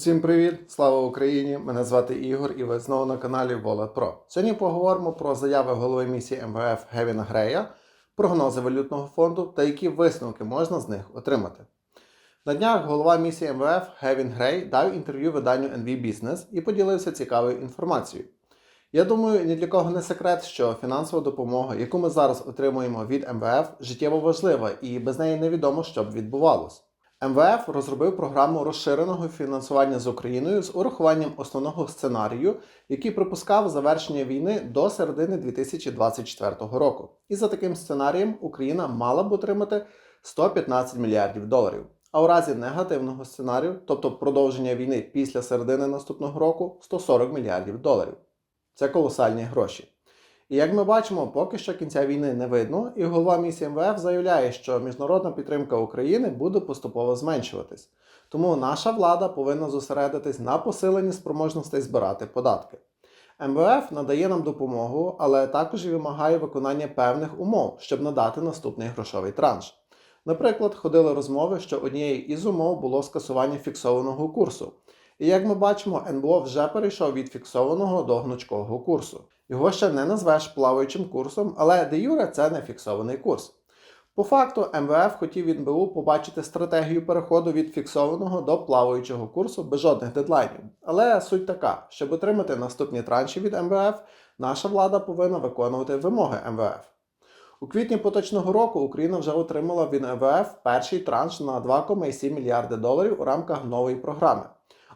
Усім привіт! Слава Україні! Мене звати Ігор і ви знову на каналі Wallet Pro. Сьогодні поговоримо про заяви голови місії МВФ Гевіна Грея, прогнози валютного фонду та які висновки можна з них отримати. На днях голова місії МВФ Гевін Грей дав інтерв'ю виданню NV Business і поділився цікавою інформацією. Я думаю, ні для кого не секрет, що фінансова допомога, яку ми зараз отримуємо від МВФ, життєво важлива і без неї невідомо, що б відбувалось. МВФ розробив програму розширеного фінансування з Україною з урахуванням основного сценарію, який припускав завершення війни до середини 2024 року. І за таким сценарієм Україна мала б отримати 115 мільярдів доларів. А у разі негативного сценарію, тобто продовження війни після середини наступного року, 140 мільярдів доларів. Це колосальні гроші. І як ми бачимо, поки що кінця війни не видно, і голова місії МВФ заявляє, що міжнародна підтримка України буде поступово зменшуватись. Тому наша влада повинна зосередитись на посиленні спроможностей збирати податки. МВФ надає нам допомогу, але також і вимагає виконання певних умов, щоб надати наступний грошовий транш. Наприклад, ходили розмови, що однією із умов було скасування фіксованого курсу. І як ми бачимо, НБО вже перейшов від фіксованого до гнучкого курсу. Його ще не назвеш плаваючим курсом, але де юре це не фіксований курс. По факту, МВФ хотів від НБУ побачити стратегію переходу від фіксованого до плаваючого курсу без жодних дедлайнів. Але суть така, щоб отримати наступні транші від МВФ, наша влада повинна виконувати вимоги МВФ. У квітні поточного року Україна вже отримала від МВФ перший транш на 2,7 мільярди доларів у рамках нової програми,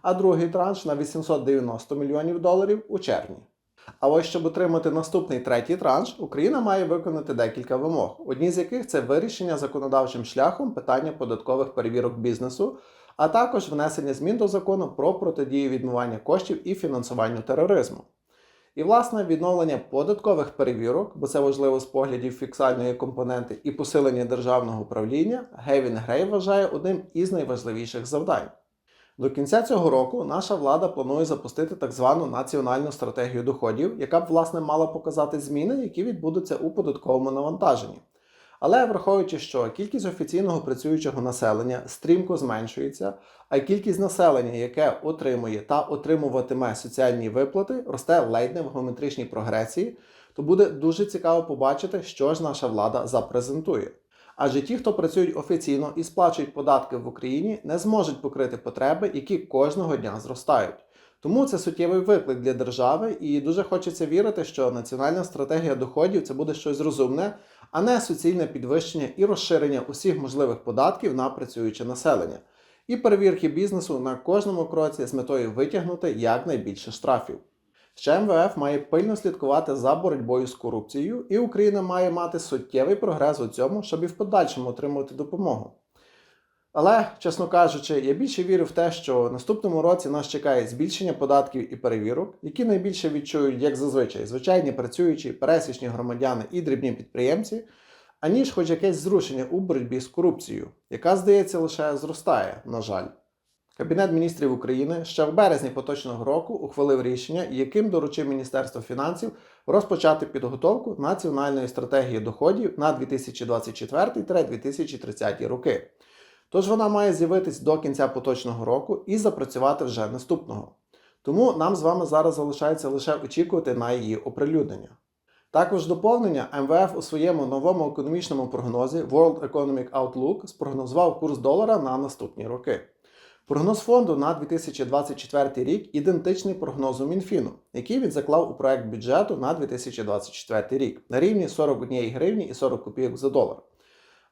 а другий транш на 890 мільйонів доларів у червні. А ось щоб отримати наступний третій транш, Україна має виконати декілька вимог, одні з яких це вирішення законодавчим шляхом питання податкових перевірок бізнесу, а також внесення змін до закону про протидію відмивання коштів і фінансуванню тероризму. І, власне, відновлення податкових перевірок, бо це важливо з поглядів фіксальної компоненти і посилення державного управління, Гевін Грей вважає одним із найважливіших завдань. До кінця цього року наша влада планує запустити так звану національну стратегію доходів, яка б власне мала показати зміни, які відбудуться у податковому навантаженні. Але враховуючи, що кількість офіційного працюючого населення стрімко зменшується, а кількість населення, яке отримує та отримуватиме соціальні виплати, росте ледь не в геометричній прогресії, то буде дуже цікаво побачити, що ж наша влада запрезентує. Адже ті, хто працюють офіційно і сплачують податки в Україні, не зможуть покрити потреби, які кожного дня зростають. Тому це суттєвий виклик для держави, і дуже хочеться вірити, що національна стратегія доходів це буде щось розумне, а не суцільне підвищення і розширення усіх можливих податків на працююче населення, і перевірки бізнесу на кожному кроці з метою витягнути якнайбільше штрафів. Ще МВФ має пильно слідкувати за боротьбою з корупцією, і Україна має мати суттєвий прогрес у цьому, щоб і в подальшому отримувати допомогу. Але, чесно кажучи, я більше вірю в те, що наступному році нас чекає збільшення податків і перевірок, які найбільше відчують, як зазвичай, звичайні працюючі, пересічні громадяни і дрібні підприємці, аніж хоч якесь зрушення у боротьбі з корупцією, яка, здається, лише зростає, на жаль. Кабінет міністрів України ще в березні поточного року ухвалив рішення, яким доручив Міністерство фінансів розпочати підготовку національної стратегії доходів на 2024-2030 роки. Тож вона має з'явитись до кінця поточного року і запрацювати вже наступного. Тому нам з вами зараз залишається лише очікувати на її оприлюднення. Також доповнення МВФ у своєму новому економічному прогнозі World Economic Outlook спрогнозував курс долара на наступні роки. Прогноз фонду на 2024 рік ідентичний прогнозу Мінфіну, який він заклав у проект бюджету на 2024 рік на рівні 41 гривні і 40 копійок за долар.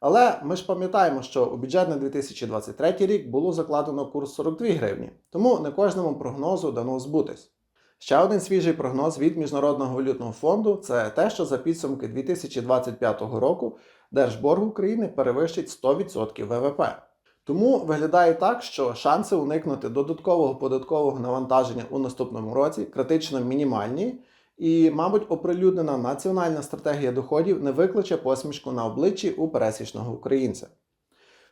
Але ми ж пам'ятаємо, що у бюджет на 2023 рік було закладено курс 42 гривні, тому не кожному прогнозу дано збутись. Ще один свіжий прогноз від Міжнародного валютного фонду це те, що за підсумки 2025 року держборг України перевищить 100% ВВП. Тому виглядає так, що шанси уникнути додаткового податкового навантаження у наступному році критично мінімальні, і, мабуть, оприлюднена національна стратегія доходів не викличе посмішку на обличчі у пересічного українця.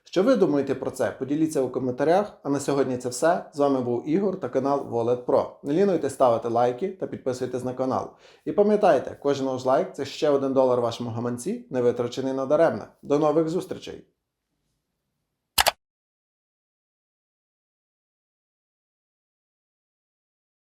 Що ви думаєте про це? Поділіться у коментарях. А на сьогодні це все. З вами був Ігор та канал Wallet Pro. Не лінуйте ставити лайки та підписуйтесь на канал. І пам'ятайте, кожен ваш лайк це ще один долар вашому гаманці, не витрачений надаремне. До нових зустрічей!